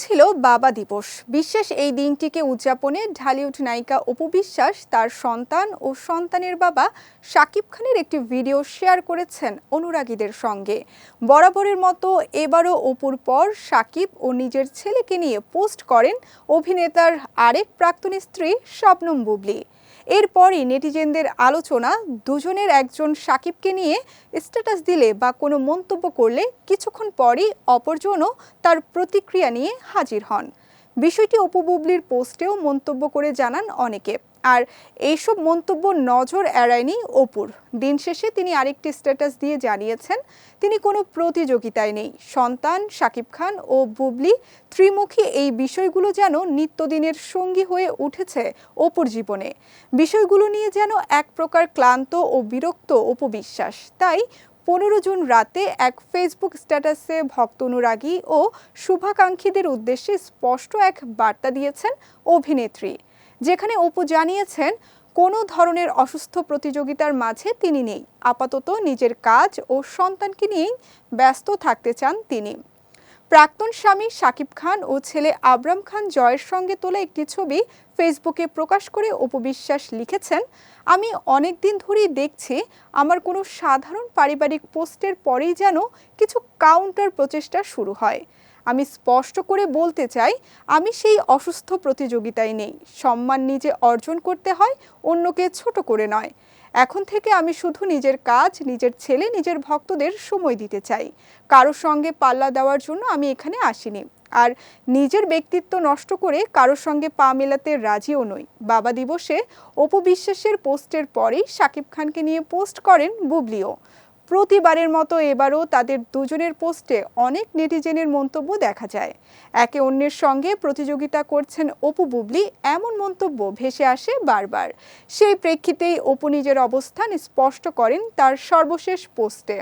ছিল বাবা দিবস। বিশেষ এই দিনটিকে উদযাপনে ঢালিউড নায়িকা অপু বিশ্বাস, তার সন্তান ও সন্তানের বাবা শাকিব খানের একটি ভিডিও শেয়ার করেছেন অনুরাগীদের সঙ্গে। বরাবরের মতো এবারও অপুর পর শাকিব ও নিজের ছেলেকে নিয়ে পোস্ট করেন অভিনেতার আরেক প্রাক্তন স্ত্রী শবনম বুবলি। এরপরই নেটিজেনদের আলোচনা, দুজনের একজন সাকিবকে নিয়ে স্ট্যাটাস দিলে বা কোনো মন্তব্য করলে কিছুক্ষণ পরই অপরজনও তার প্রতিক্রিয়া নিয়ে হাজির হন। বিষয়টি অপু বুবলির পোস্টেও মন্তব্য করে জানান অনেকে। আর এইসব মন্তব্য নজর এড়ায়নি অপুর। দিন শেষে তিনি আরেকটি স্ট্যাটাস দিয়ে জানিয়েছেন, তিনি কোনো প্রতিযোগিতায় নেই। সন্তান, শাকিব খান ও বুবলি ত্রিমুখী এই বিষয়গুলো যেন নিত্যদিনের সঙ্গী হয়ে উঠেছে অপুর জীবনে। বিষয়গুলো নিয়ে যেন এক প্রকার ক্লান্ত ও বিরক্ত অপু বিশ্বাস। তাই পনেরো জুন রাতে এক ফেসবুক স্ট্যাটাসে ভক্ত অনুরাগী ও শুভাকাঙ্ক্ষীদের উদ্দেশ্যে স্পষ্ট এক বার্তা দিয়েছেন অভিনেত্রী। যেখানে অপু জানিয়েছেন, কোনো ধরনের অসুস্থ প্রতিযোগিতার মাঝে তিনি নেই। আপাতত নিজের কাজ ও সন্তানকে নিয়েই ব্যস্ত থাকতে চান তিনি। প্রাক্তন স্বামী শাকিব খান ও ছেলে আবরাম খান জয়ের সঙ্গে তোলা একটি ছবি ফেসবুকে প্রকাশ করে অপবিশ্বাস লিখেছেন, আমি অনেক দিন ধরেই দেখছি আমার কোনো সাধারণ পারিবারিক পোস্টের পরেই যেন কিছু কাউন্টার প্রচেষ্টা শুরু হয়। আমি স্পষ্ট করে বলতে চাই, আমি সেই অসুস্থ প্রতিযোগিতায় নেই। সম্মান নিজে অর্জন করতে হয়, অন্যকে ছোট করে নয়। এখন থেকে আমি শুধু নিজের কাজ, নিজের ছেলে, নিজের ভক্তদের সময় দিতে চাই। কারোর সঙ্গে পাল্লা দেওয়ার জন্য আমি এখানে আসিনি। আর নিজের ব্যক্তিত্ব নষ্ট করে কারোর সঙ্গে পা মেলাতে রাজিও নই। বাবা দিবসে অপু বিশ্বাসের পোস্টের পরেই শাকিব খানকে নিয়ে পোস্ট করেন বুবলিও। প্রতিবারের মতো এবারও তাদের দুজনের পোস্টে অনেক নেটিজেনের মন্তব্য দেখা যায়। একে অন্যের সঙ্গে প্রতিযোগিতা করছেন অপু বুবলি, এমন মন্তব্য ভেসে আসে বারবার। সেই প্রেক্ষিতেই অপু নিজের অবস্থান স্পষ্ট করেন তার সর্বশেষ পোস্টে।